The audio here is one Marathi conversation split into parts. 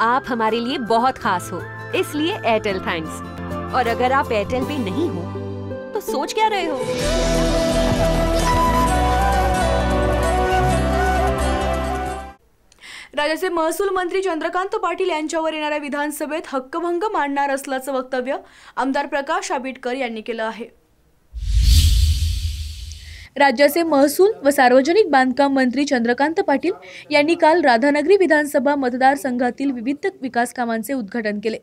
आप हमारे लिए बहुत खास हो। इसलिए एयरटेल थैंक्स और अगर आप एयरटेल पे नहीं हो तो सोच क्या रहे हो? राज्याचे महसूल मंत्री चंद्रकांत पाटील यांच्यावर येणाऱ्या विधानसभेत हक्कभंग मांडणार असल्याचं वक्तव्य आमदार प्रकाश आबिटकर यांनी केलं आहे. राज्याचे महसूल व सार्वजनिक बांधकाम मंत्री चंद्रकांत पाटील यांनी काल राधानगरी विधानसभा मतदारसंघातील विविध विकास कामांचे उद्घाटन केले.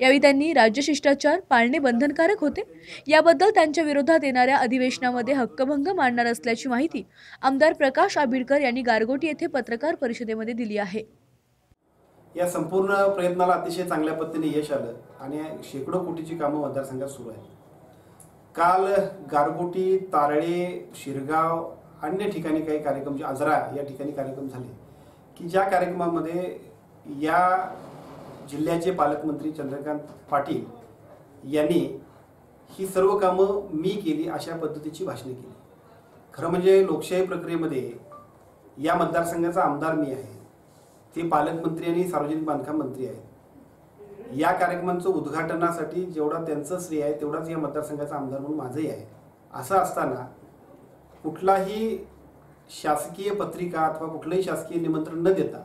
यावेळी त्यांनी राज्य शिष्टाचार पाळणे बंधनकारक होते. याबद्दल त्यांच्या विरोधात येणाऱ्या अधिवेशनामध्ये हक्कभंग मांडणार असल्याची माहिती आमदार प्रकाश आबिडकर यांनी गारगोटी येथे पत्रकार परिषदेमध्ये दिली आहे. या संपूर्ण प्रयत्नाला अतिशय चांगल्या पद्धतीने यश आलं आणि शेकडो कोटीची कामं मतदारसंघात सुरू आहेत. काल गारगोटी तारळे शिरगाव अन्य ठिकाणी काही कार्यक्रम जे आजरा या ठिकाणी कार्यक्रम झाले की ज्या कार्यक्रमामध्ये या जिल्ह्याचे पालकमंत्री चंद्रकांत पाटील यांनी ही सर्व कामं मी केली अशा पद्धतीची भाषणे केली. खरं म्हणजे लोकशाही प्रक्रियेमध्ये या मतदारसंघाचा आमदार मी आहे. ते पालकमंत्री आणि सार्वजनिक बांधकाम मंत्री आहेत. या कार्यक्रमांचं उद्घाटनासाठी जेवढा त्यांचं श्रेय आहे तेवढाच या मतदारसंघाचा आमदार म्हणून माझंही आहे. असं असताना कुठलाही शासकीय पत्रिका अथवा कुठलंही शासकीय निमंत्रण न देता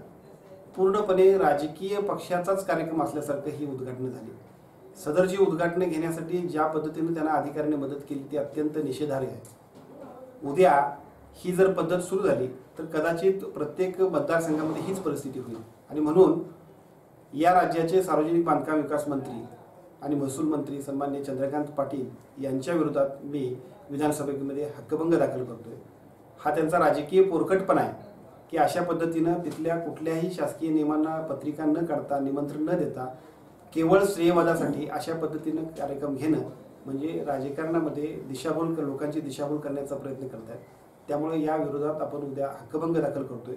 पूर्णपणे राजकीय पक्षाचाच कार्यक्रम असल्यासारखं ही उद्घाटनं झाली. सदरची उद्घाटनं घेण्यासाठी ज्या पद्धतीने त्यांना अधिकाऱ्याने मदत केली ती अत्यंत निषेधार्ह आहे. उद्या ही जर पद्धत सुरू झाली तर कदाचित प्रत्येक मतदारसंघामध्ये हीच परिस्थिती होईल. आणि म्हणून या राज्याचे सार्वजनिक बांधकाम विकास मंत्री आणि महसूल मंत्री सन्मान्य चंद्रकांत पाटील यांच्या विरोधात मी विधानसभेमध्ये हक्कभंग दाखल करतोय. हा त्यांचा राजकीय पोरकटपणा आहे की अशा पद्धतीनं तिथल्या कुठल्याही शासकीय नियमांना पत्रिका न काढता निमंत्रण न देता केवळ श्रेयवादासाठी अशा पद्धतीनं कार्यक्रम घेणं म्हणजे राजकारणामध्ये दिशाभूल लोकांची दिशाभूल करण्याचा प्रयत्न करत आहेत त्यामुळे या विरोधात आपण उद्या हक्कभंग दाखल करतोय.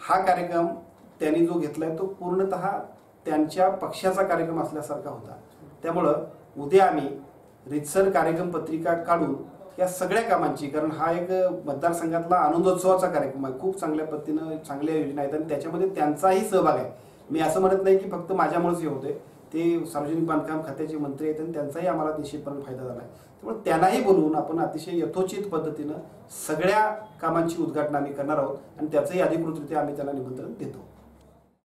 हा कार्यक्रम त्यांनी जो घेतलाय तो पूर्णतः त्यांच्या पक्षाचा कार्यक्रम असल्यासारखा होता. त्यामुळं उद्या आम्ही रितसर कार्यक्रम पत्रिका काढून या सगळ्या कामांची कारण हा एक मतदारसंघातला आनंदोत्सवाचा कार्यक्रम आहे खूप चांगल्या पद्धतीनं चांगल्या योजना आहेत आणि त्याच्यामध्ये त्यांचाही सहभाग आहे. मी असं म्हणत नाही की फक्त माझ्यामुळेच हे होते ते सार्वजनिक बांधकाम खात्याचे मंत्री आहेत आणि त्यांचाही आम्हाला निश्चितपणे फायदा झाला आहे. त्यामुळे त्यांनाही बोलवून आपण अतिशय यथोचित पद्धतीनं सगळ्या कामांची उद्घाटन आम्ही करणार आहोत आणि त्याचंही अधिकृतरित्या आम्ही त्यांना निमंत्रण देतो.